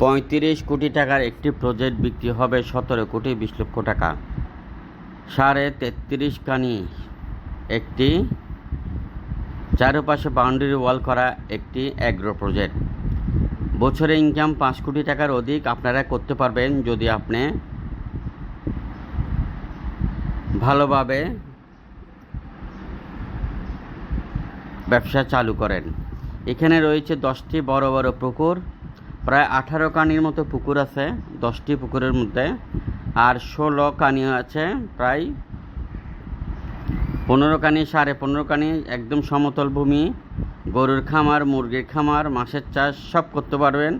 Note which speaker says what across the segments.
Speaker 1: পঁয়ত্রিশ কোটি টাকার একটি প্রজেক্ট বিক্রি হবে সতেরো কোটি বিশ লক্ষ টাকা। সাড়ে তেত্রিশ কানি একটি চারপাশে বাউন্ডারি ওয়াল করা একটি অ্যাগ্রো প্রজেক্ট বছরে ইনকাম পাঁচ কোটি টাকার অধিক আপনারা করতে পারবেন যদি আপনি ভালোভাবে ব্যবসা চালু করেন। এখানে রয়েছে দশটি বড় বড় পুকুর। প্রায় আঠারো কানির মতো পুকুর আছে, দশটি পুকুরের মধ্যে, আর ষোলো কানি আছে, প্রায় পনেরো কানি, সাড়ে পনেরো কানি, একদম সমতল ভূমি, গরুর খামার, মুরগির খামার, মাছের চাষ, সব করতে পারবেন।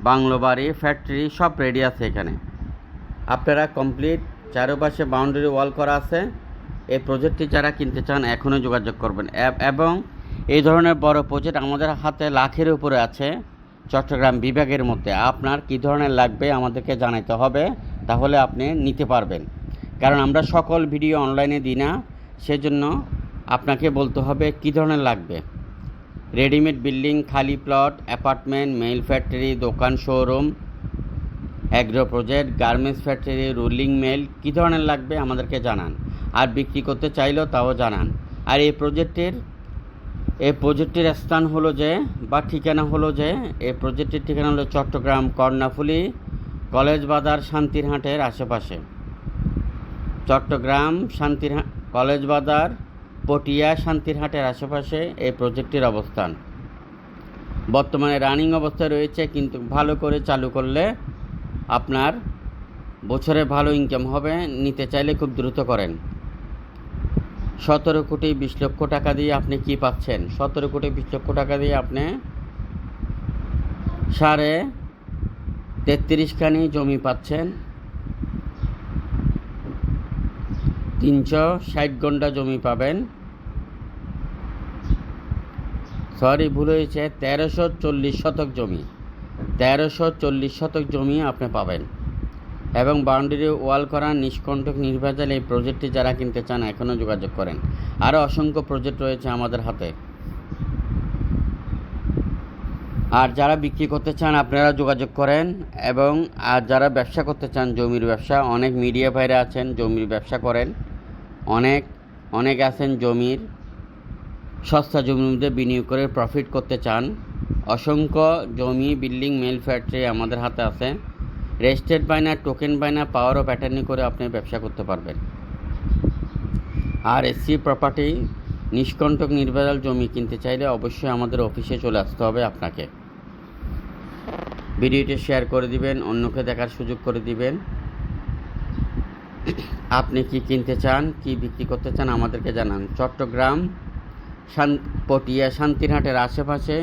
Speaker 1: বাংলো বাড়ি, ফ্যাক্টরি, সব রেডি আছে এখানে। আপনারা কমপ্লিট চারপাশে বাউন্ডারি ওয়াল করা আছে। এই প্রজেক্টটি যারা কিনতে চান এখনও যোগাযোগ করবেন। এব- এবং এই ধরনের বড় প্রজেক্ট আমাদের হাতে লাখের উপরে আছে। চট্টগ্রাম বিভাগের মধ্যে আপনার কী ধরনের লাগবে আমাদেরকে জানাতে হবে, তাহলে আপনি নিতে পারবেন। কারণ আমরা সকল ভিডিও অনলাইনে দিই না, সেজন্য আপনাকে বলতে হবে কী ধরনের লাগবে। রেডিমেড বিল্ডিং, খালি প্লট, অ্যাপার্টমেন্ট, মেইল ফ্যাক্টরি, দোকান showroom, agro project, garments factory, rolling mill কী ধরনের লাগবে আমাদেরকে জানান। আর বিক্রি করতে চাইলেও তাও জানান। আর এই প্রজেক্টের এই প্রজেক্টের স্থান হলো যে, বা ঠিকানা হলো যে, এই প্রজেক্টের ঠিকানা হলো চট্টগ্রাম কর্ণাফুলি কলেজ বাজার শান্তিরহাটের আশেপাশে। চট্টগ্রাম শান্তিরহাট কলেজ বাজার পটিয়া শান্তিরহাটের আশেপাশে এই প্রজেক্টটির অবস্থান। বর্তমানে রানিং অবস্থায় রয়েছে, কিন্তু ভালো করে চালু করলে আপনার বছরে ভালো ইনকাম হবে, নিতে চাইলে খুব দ্রুত করেন। সতেরো কোটি বিশ লক্ষ টাকা দিয়ে আপনি কি পাচ্ছেন? সতেরো কোটি বিশ লক্ষ টাকা দিয়ে আপনি সাড়ে তেত্রিশখানি জমি পাচ্ছেন। তিনশো ষাট ঘণ্টা জমি পাবেন। সরি, ভুল হয়েছে। তেরোশো চল্লিশ শতক জমি। তেরোশো চল্লিশ শতক জমি আপনি পাবেন। এবং বাউন্ডারি ওয়াল করা নিষ্কণ্টক নির্বাচন এই প্রজেক্টটি যারা কিনতে চান এখনও যোগাযোগ করেন। আরও অসংখ্য প্রজেক্ট রয়েছে আমাদের হাতে। আর যারা বিক্রি করতে চান আপনারা যোগাযোগ করেন এবং আর যারা ব্যবসা করতে চান জমির ব্যবসা, অনেক মিডিয়া ভাইরা আছেন, জমির ব্যবসা করেন। অনেক অনেক আছেন জমির, সস্তা জমির মধ্যে বিনিয়োগ করে প্রফিট করতে চান। অসংখ্য জমি বিল্ডিং মেল ফ্যাক্টরি আমাদের হাতে আছে। রেজিস্টার্ড বাইনা টোকেন বাইনা পাওয়ার ও প্যাটার্নি করে আপনি ব্যবসা করতে পারবেন। আর এসসি প্রপার্টি, নিষ্কণ্টক নির্ভেজাল জমি কিনতে চাইলে অবশ্যই আমাদের অফিসে চলে আসতে হবে আপনাকে। ভিডিওটি শেয়ার করে দিবেন, অন্যকে দেখার সুযোগ করে দিবেন। আপনি কি কিনতে চান, কি বিক্রি করতে চান আমাদেরকে জানান। চট্টগ্রাম পটিয়া, শান্তিরহাটের আশেপাশে